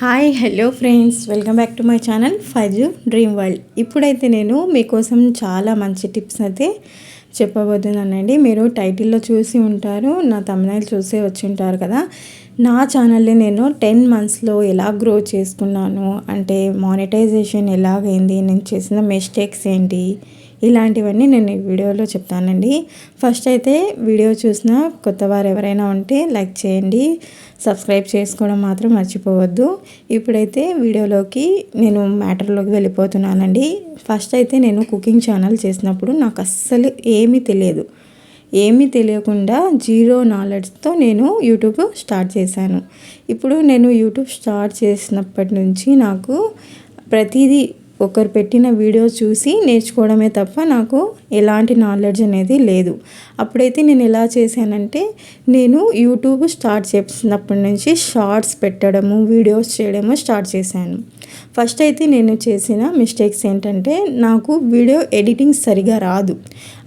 Hi hello friends welcome back to my channel Fazu dream world ఇప్పుడైతే నేను మీకోసం చాలా మంచి టిప్స్ అయితే చెప్పబోతున్నానండి. మీరు టైటిల్లో చూసి ఉంటారు నా తమిళ చూసే వచ్చి ఉంటారు కదా. నా ఛానల్ని నేను టెన్ మంత్స్లో ఎలా గ్రో చేసుకున్నాను అంటే మానిటైజేషన్ ఎలాగైంది నేను చేసిన మిస్టేక్స్ ఏంటి ఇలాంటివన్నీ నేను ఈ వీడియోలో చెప్తానండి. ఫస్ట్ అయితే వీడియో చూసిన కొత్త వారు ఎవరైనా ఉంటే లైక్ చేయండి. సబ్స్క్రైబ్ చేసుకోవడం మాత్రం మర్చిపోవద్దు. ఇప్పుడైతే వీడియోలోకి నేను మ్యాటర్లోకి వెళ్ళిపోతున్నానండి. ఫస్ట్ అయితే నేను కుకింగ్ ఛానల్ చేసినప్పుడు నాకు అస్సలు ఏమీ తెలియదు. ఏమీ తెలియకుండా జీరో నాలెడ్జ్తో నేను యూట్యూబ్ స్టార్ట్ చేశాను. ఇప్పుడు నేను యూట్యూబ్ స్టార్ట్ చేసినప్పటి నుంచి నాకు ప్రతిదీ ఒకరు పెట్టిన వీడియో చూసి నేర్చుకోవడమే తప్ప నాకు ఎలాంటి నాలెడ్జ్ అనేది లేదు. అప్పుడైతే నేను ఎలా చేశానంటే నేను యూట్యూబ్ స్టార్ట్ చేసినప్పటి నుంచి షార్ట్స్ పెట్టడము వీడియోస్ చేయడము స్టార్ట్ చేశాను. ఫస్ట్ అయితే నేను చేసిన మిస్టేక్స్ ఏంటంటే నాకు వీడియో ఎడిటింగ్ సరిగా రాదు.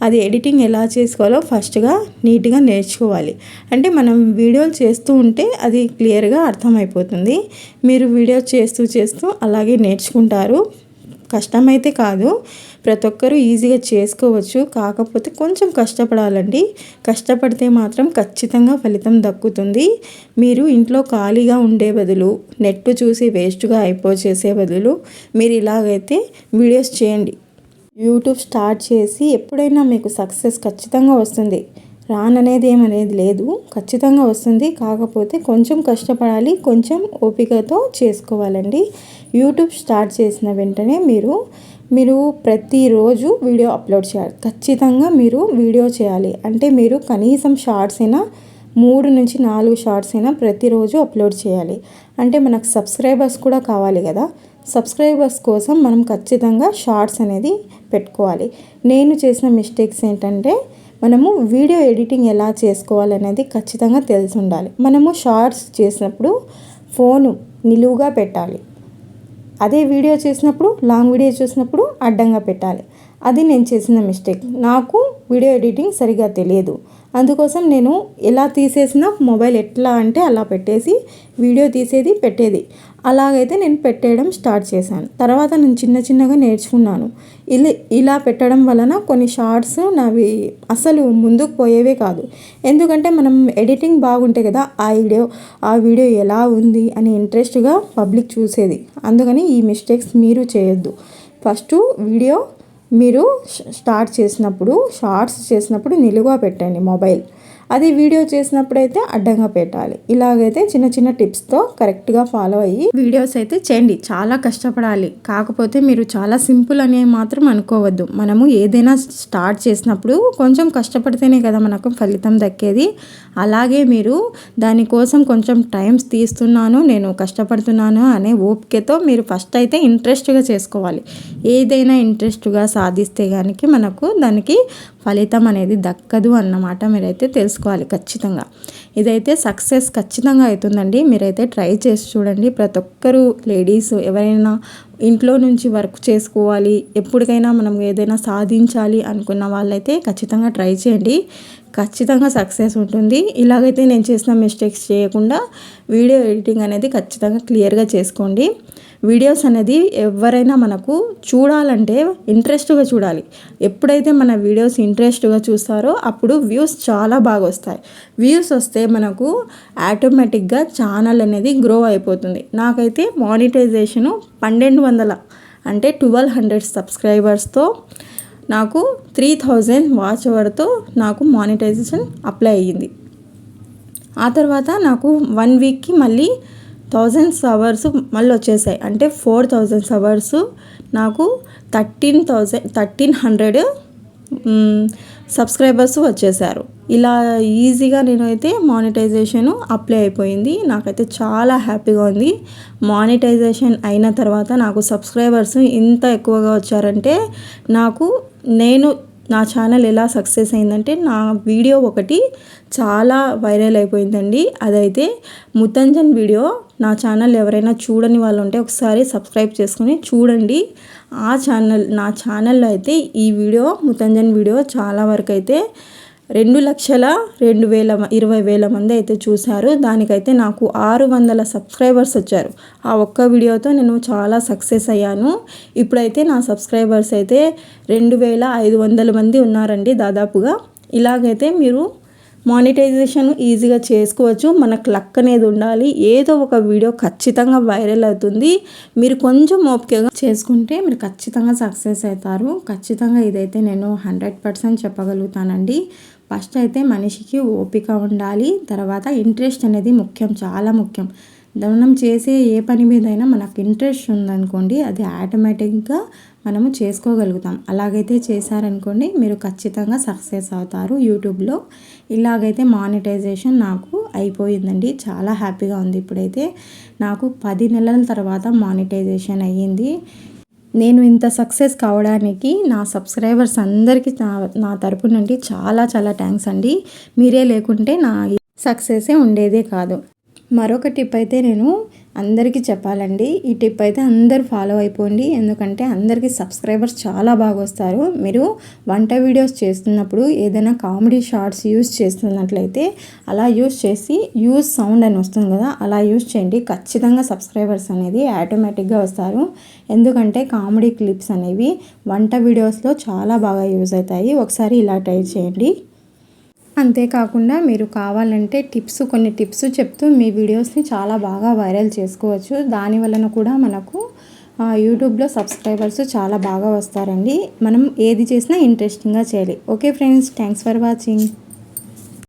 అది ఎడిటింగ్ ఎలా చేసుకోవాలో ఫస్ట్గా నీట్గా నేర్చుకోవాలి. అంటే మనం వీడియోలు చేస్తూ ఉంటే అది క్లియర్గా అర్థమైపోతుంది. మీరు వీడియో చేస్తూ చేస్తూ అలాగే నేర్చుకుంటారు. కష్టమైతే కాదు ప్రతి ఒక్కరూ ఈజీగా చేసుకోవచ్చు. కాకపోతే కొంచెం కష్టపడాలండి. కష్టపడితే మాత్రం ఖచ్చితంగా ఫలితం దక్కుతుంది. మీరు ఇంట్లో ఖాళీగా ఉండే బదులు నెట్ చూసి వేస్ట్గా అయిపో చేసే బదులు మీరు ఇలాగైతే వీడియోస్ చేయండి. యూట్యూబ్ స్టార్ట్ చేసి ఎప్పుడైనా మీకు సక్సెస్ ఖచ్చితంగా వస్తుంది. రాననేది ఏమనేది లేదు. ఖచ్చితంగా వస్తుంది. కాకపోతే కొంచెం కష్టపడాలి. కొంచెం ఓపికతో చేసుకోవాలండి. యూట్యూబ్ స్టార్ట్ చేసిన వెంటనే మీరు మీరు ప్రతిరోజు వీడియో అప్లోడ్ చేయాలి. ఖచ్చితంగా మీరు వీడియో చేయాలి. అంటే మీరు కనీసం షార్ట్స్ అయినా మూడు నుంచి నాలుగు షార్ట్స్ అయినా ప్రతిరోజు అప్లోడ్ చేయాలి. అంటే మనకు సబ్స్క్రైబర్స్ కూడా కావాలి కదా. సబ్స్క్రైబర్స్ కోసం మనం ఖచ్చితంగా షార్ట్స్ అనేది పెట్టుకోవాలి. నేను చేసిన మిస్టేక్స్ ఏంటంటే మనము వీడియో ఎడిటింగ్ ఎలా చేసుకోవాలనేది ఖచ్చితంగా తెలిసి ఉండాలి మనము షార్ట్స్ చేసినప్పుడు ఫోను నిలువుగా పెట్టాలి. అదే వీడియో చేసినప్పుడు లాంగ్ వీడియో చూసినప్పుడు అడ్డంగా పెట్టాలి. అది నేను చేసిన మిస్టేక్. నాకు వీడియో ఎడిటింగ్ సరిగా తెలియదు. అందుకోసం నేను ఎలా తీసేసినా మొబైల్ ఎట్లా అంటే అలా పెట్టేసి వీడియో తీసేది పెట్టేది. అలాగైతే నేను పెట్టేయడం స్టార్ట్ చేశాను. తర్వాత నేను చిన్న చిన్నగా నేర్చుకున్నాను. ఇలా ఇలా పెట్టడం వలన కొన్ని షార్ట్స్ నావి అసలు ముందుకు పోయేవే కాదు. ఎందుకంటే మనం ఎడిటింగ్ బాగుంటే కదా ఆ వీడియో ఆ వీడియో ఎలా ఉంది అని ఇంట్రెస్ట్గా పబ్లిక్ చూసేది. అందుకని ఈ మిస్టేక్స్ మీరు చేయొద్దు. ఫస్ట్ వీడియో మీరు స్టార్ట్ చేసినప్పుడు షార్ట్స్ చేసినప్పుడు నిలువుగా పెట్టండి మొబైల్. అది వీడియో చేసినప్పుడైతే అడ్డంగా పెట్టాలి. ఇలాగైతే చిన్న చిన్న టిప్స్తో కరెక్ట్గా ఫాలో అయ్యి వీడియోస్ అయితే చేయండి. చాలా కష్టపడాలి. కాకపోతే మీరు చాలా సింపుల్ అనేవి మాత్రం అనుకోవద్దు. మనము ఏదైనా స్టార్ట్ చేసినప్పుడు కొంచెం కష్టపడితేనే కదా మనకు ఫలితం దక్కేది. అలాగే మీరు దానికోసం కొంచెం టైమ్స్ తీస్తున్నాను నేను కష్టపడుతున్నాను అనే ఓపికతో మీరు ఫస్ట్ అయితే ఇంట్రెస్ట్గా చేసుకోవాలి. ఏదైనా ఇంట్రెస్ట్గా సాధిస్తే కానీ మనకు దానికి ఫలితం అనేది దక్కదు అన్నమాట మీరైతే తెలుసుకోవాలి ఖచ్చితంగా. ఇదైతే సక్సెస్ ఖచ్చితంగా అవుతుందండి. మీరైతే ట్రై చేసి చూడండి. ప్రతి ఒక్కరూ లేడీస్ ఎవరైనా ఇంట్లో నుంచి వర్క్ చేసుకోవాలి ఎప్పటికైనా మనం ఏదైనా సాధించాలి అనుకున్న వాళ్ళైతే ఖచ్చితంగా ట్రై చేయండి. ఖచ్చితంగా సక్సెస్ ఉంటుంది. ఇలాగైతే నేను చేసిన మిస్టేక్స్ చేయకుండా వీడియో ఎడిటింగ్ అనేది ఖచ్చితంగా క్లియర్గా చేసుకోండి. వీడియోస్ అనేది ఎవరైనా మనకు చూడాలంటే ఇంట్రెస్ట్గా చూడాలి. ఎప్పుడైతే మన వీడియోస్ ఇంట్రెస్ట్గా చూస్తారో అప్పుడు వ్యూస్ చాలా బాగా వస్తాయి. వ్యూస్ వస్తే మనకు ఆటోమేటిక్గా ఛానల్ అనేది గ్రో అయిపోతుంది. నాకైతే మానిటైజేషను పన్నెండు వందల అంటే ట్వెల్వ్ హండ్రెడ్ సబ్స్క్రైబర్స్తో నాకు త్రీ థౌజండ్ వాచ్ అవర్తో నాకు మానిటైజేషన్ అప్లై అయ్యింది. ఆ తర్వాత నాకు వన్ వీక్కి మళ్ళీ థౌజండ్స్ అవర్స్ మళ్ళీ వచ్చేసాయి. అంటే ఫోర్ థౌజండ్స్ అవర్స్ నాకు thirteen thousand thirteen hundred subscribers వచ్చేసారు. ఇలా ఈజీగా నేను అయితే మానిటైజేషన్ అప్లై అయిపోయింది. నాకైతే చాలా హ్యాపీగా ఉంది. మానిటైజేషన్ అయిన తర్వాత నాకు సబ్స్క్రైబర్స్ ఇంత ఎక్కువగా వచ్చారంటే నాకు నేను నా ఛానల్ ఎలా సక్సెస్ అయిందంటే నా వీడియో ఒకటి చాలా వైరల్ అయిపోయిందండి. అదైతే ముతంజన్ వీడియో. నా ఛానల్ ఎవరైనా చూడని వాళ్ళు ఉంటే ఒకసారి సబ్స్క్రైబ్ చేసుకుని చూడండి. ఆ ఛానల్ నా ఛానల్లో అయితే ఈ వీడియో ముతంజన్ వీడియో చాలా వరకు అయితే రెండు లక్షల రెండు వేల ఇరవై వేల మంది అయితే చూశారు. దానికైతే నాకు ఆరు వందల సబ్స్క్రైబర్స్ వచ్చారు. ఆ ఒక్క వీడియోతో నేను చాలా సక్సెస్ అయ్యాను. ఇప్పుడైతే నా సబ్స్క్రైబర్స్ అయితే రెండు వేల ఐదు వందల మంది ఉన్నారండి దాదాపుగా. ఇలాగైతే మీరు మానిటైజేషన్ ఈజీగా చేసుకోవచ్చు. మనకు లక్ అనేది ఉండాలి. ఏదో ఒక వీడియో ఖచ్చితంగా వైరల్ అవుతుంది. మీరు కొంచెం ఓపికగా చేసుకుంటే మీరు ఖచ్చితంగా సక్సెస్ అవుతారు. ఖచ్చితంగా ఇదైతే నేను హండ్రెడ్ పర్సెంట్ చెప్పగలుగుతానండి. ఫస్ట్ అయితే మనిషికి ఓపిక ఉండాలి తర్వాత ఇంట్రెస్ట్ అనేది ముఖ్యం చాలా ముఖ్యం. మనం చేసే ఏ పని మీదైనా మనకు ఇంట్రెస్ట్ ఉందనుకోండి అది ఆటోమేటిక్గా మనము చేసుకోగలుగుతాం. అలాగైతే చేశారనుకోండి మీరు ఖచ్చితంగా సక్సెస్ అవుతారు యూట్యూబ్లో. ఇలాగైతే మానిటైజేషన్ నాకు అయిపోయిందండి చాలా హ్యాపీగా ఉంది. ఇప్పుడైతే నాకు పది నెలల తర్వాత మానిటైజేషన్ అయ్యింది. నేను ఇంత సక్సెస్ కావడానికి నా సబ్స్క్రైబర్స్ అందరికీ నా నా తరపు నుండి చాలా చాలా థ్యాంక్స్ అండి. మీరే లేకుంటే నా సక్సెసే ఉండేదే కాదు. మరొక టిప్ అయితే నేను అందరికీ చెప్పాలండి. ఈ టిప్ అయితే అందరు ఫాలో అయిపోండి. ఎందుకంటే అందరికీ సబ్స్క్రైబర్స్ చాలా బాగా వస్తారు. మీరు వంట వీడియోస్ చేస్తున్నప్పుడు ఏదైనా కామెడీ షార్ట్స్ యూస్ చేస్తున్నట్లయితే అలా యూస్ చేసి యూస్ సౌండ్ అని వస్తుంది కదా అలా యూస్ చేయండి. ఖచ్చితంగా సబ్స్క్రైబర్స్ అనేది ఆటోమేటిక్గా వస్తారు. ఎందుకంటే కామెడీ క్లిప్స్ అనేవి వంట వీడియోస్లో చాలా బాగా యూజ్ అవుతాయి. ఒకసారి ఇలా ట్రై చేయండి. అంతేకాకుండా మీరు కావాలంటే టిప్స్ కొన్ని టిప్స్ చెప్తూ మీ వీడియోస్ని చాలా బాగా వైరల్ చేసుకోవచ్చు. దాని వలన కూడా మనకు యూట్యూబ్లో సబ్స్క్రైబర్స్ చాలా బాగా వస్తారండి. మనం ఏది చేసినా ఇంట్రెస్టింగ్గా చేయాలి. Okay friends thanks for watching.